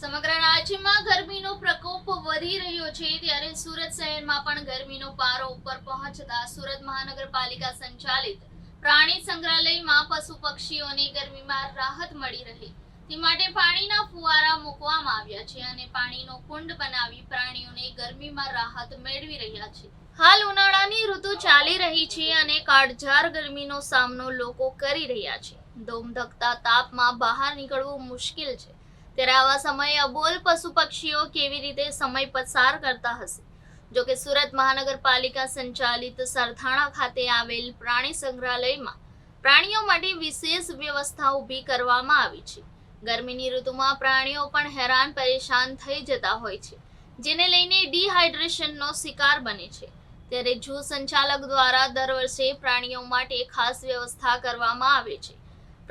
સમગ્ર રાજ્યમાં ગરમીનો પ્રકોપ વધી રહ્યો છે, ત્યારે સુરત શહેરમાં પણ ગરમીનો પારો ઉપર પહોંચતા સુરત મહાનગરપાલિકા સંચાલિત પ્રાણી સંગ્રહાલયમાં પશુ પક્ષીઓને ગરમીમાં રાહત મળી રહે. તે માટે પાણીના ફુવારા મૂકવામાં આવ્યા છે અને પાણીનો કુંડ બનાવી પ્રાણીઓને ગરમીમાં રાહત મેળવી રહ્યા છે. હાલ ઉનાળાની ઋતુ ચાલી રહી છે અને કાળઝાર ગરમીનો સામનો લોકો કરી રહ્યા છે. ધોમધકતા તાપમાં બહાર નીકળવું મુશ્કેલ છે. ત્યારે આવા સમયે અબોલ પશુ પક્ષીઓ કેવી રીતે સમય પસાર કરતા હશે? જો કે સુરત મહાનગરપાલિકા સંચાલિત સરથાણા ખાતે આવેલ પ્રાણી સંગ્રહાલયમાં પ્રાણીઓ માટે વિશેષ વ્યવસ્થા ઊભી કરવામાં આવી છે. ગરમીની ઋતુમાં પ્રાણીઓ પણ હેરાન પરેશાન થઈ જતા હોય છે, જેને લઈને ડિહાઇડ્રેશનનો શિકાર બને છે. ત્યારે જૂ સંચાલક દ્વારા દર વર્ષે પ્રાણીઓ માટે ખાસ વ્યવસ્થા કરવામાં આવે છે.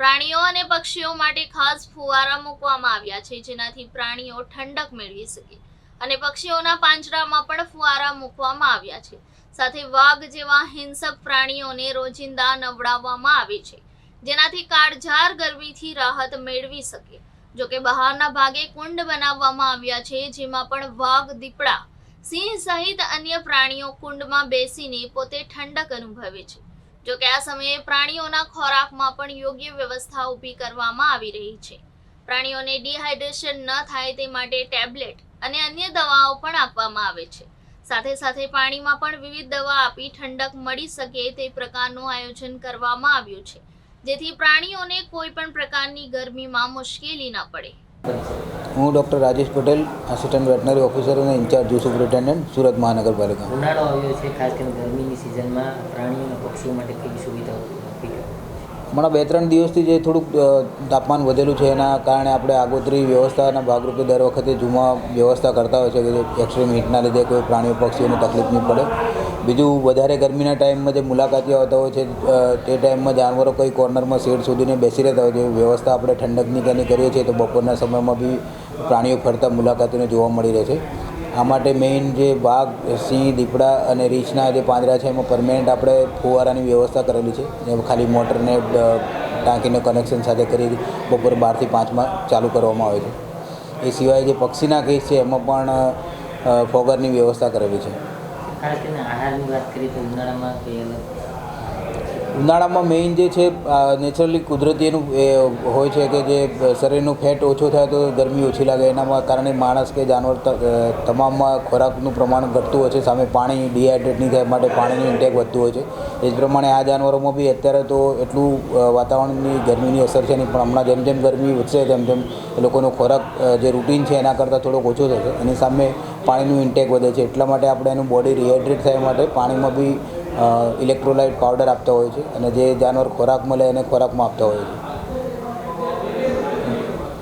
પ્રાણીઓ અને પક્ષીઓ માટે ખાસ ફુવારા મૂકવામાં આવ્યા છે, જેનાથી પ્રાણીઓ ઠંડક મેળવી શકે. અને પક્ષીઓના પાંજરામાં પણ ફુવારા મૂકવામાં આવ્યા છે. સાથે વાઘ જેવા હિંસક પ્રાણીઓને રોજિંદા નવડાવવામાં આવે છે, જેનાથી કાળઝાર ગરમીથી રાહત મેળવી શકે. જોકે બહારના ભાગે કુંડ બનાવવામાં આવ્યા છે, જેમાં પણ વાઘ, દીપડા, સિંહ સહિત અન્ય પ્રાણીઓ કુંડમાં બેસીને પોતે ઠંડક અનુભવે છે. જોકે આ સમયે પ્રાણીઓના ખોરાકમાં પણ યોગ્ય વ્યવસ્થા ઊભી કરવામાં આવી રહી છે. પ્રાણીઓને ડિહાઇડ્રેશન ન થાય તે માટે ટેબ્લેટ અને અન્ય દવાઓ પણ આપવામાં આવે છે. સાથે સાથે પાણીમાં પણ વિવિધ દવા આપી ઠંડક મળી શકે તે પ્રકારનું આયોજન કરવામાં આવ્યું છે. જેથી પ્રાણીઓને કોઈ પણ પ્રકારની ગરમીમાં મુશ્કેલી ન પડે. હું doctor Rajesh Patel assistant veterinary officer અને ઇન્ચાર્જ જૂ સુપ્રિન્ટેન્ડન્ટ સુરત મહાનગરપાલિકા. ઉનાળો આવ્યો છે ખાસ કરીને ગરમીની સિઝનમાં પ્રાણીઓ અને પક્ષીઓ માટે કેવી સુવિધા હમણાં બે ત્રણ દિવસથી જે થોડુંક તાપમાન વધેલું છે એના કારણે આપણે આગોતરી વ્યવસ્થાના ભાગરૂપે દર વખતે જૂમાં વ્યવસ્થા કરતા હોય છે કે એક્સ્ટ્રીમ હીટના લીધે કોઈ પ્રાણીઓ પક્ષીઓને તકલીફ નહીં પડે. બીજું વધારે ગરમીના ટાઈમમાં જે મુલાકાતીઓ આવતા હોય છે તે ટાઈમમાં જાનવરો કોઈ કોર્નરમાં શેડ શોધીને બેસી રહેતા હોય છે. વ્યવસ્થા આપણે ઠંડકની એની કરીએ છીએ તો બપોરના સમયમાં બી પ્રાણીઓ ફરતા મુલાકાતીઓને જોવા મળી રહે છે. આ માટે મેઇન જે વાઘ, સિંહ, દીપડા અને રીંછના જે પાંદડા છે એમાં પરમેનન્ટ આપણે ફુવારાની વ્યવસ્થા કરેલી છે. જેમાં ખાલી મોટરને ટાંકીને કનેક્શન સાથે કરી બપોર બારથી પાંચમાં ચાલુ કરવામાં આવે છે. એ સિવાય જે પક્ષીના કેસ છે એમાં પણ ફોગરની વ્યવસ્થા કરેલી છે. ખાસ કરીને આહારની વાત કરીએ તો ઉનાળામાં ઉનાળામાં મેઇન જે છે નેચરલી કુદરતી એનું, એ, હોય છે કે જે શરીરનું ફેટ ઓછો થાય તો ગરમી ઓછી લાગે. એના કારણે માણસ કે જાનવર તમામમાં ખોરાકનું પ્રમાણ ઘટતું હોય છે. સામે પાણી ડિહાઇડ્રેટ નહીં થાય માટે પાણીનું ઇન્ટેક વધતું હોય છે. એ જ પ્રમાણે આ જાનવરોમાં બી અત્યારે તો એટલું વાતાવરણની ગરમીની અસર છે નહીં. પણ હમણાં જેમ જેમ ગરમી વધશે, તેમ તેમ એ લોકોનો ખોરાક જે રૂટીન છે એના કરતાં થોડોક ઓછો થશે. એની સામે પાણીનું ઇન્ટેક વધે છે. એટલા માટે આપણે એનું બોડી રિહાઇડ્રેટ થાય માટે પાણીમાં બી ઇલેક્ટ્રોલાઇટ પાવડર આપતા હોય છે. અને જે જાનવર ખોરાક મળે એને ખોરાકમાં આપતા હોય છે.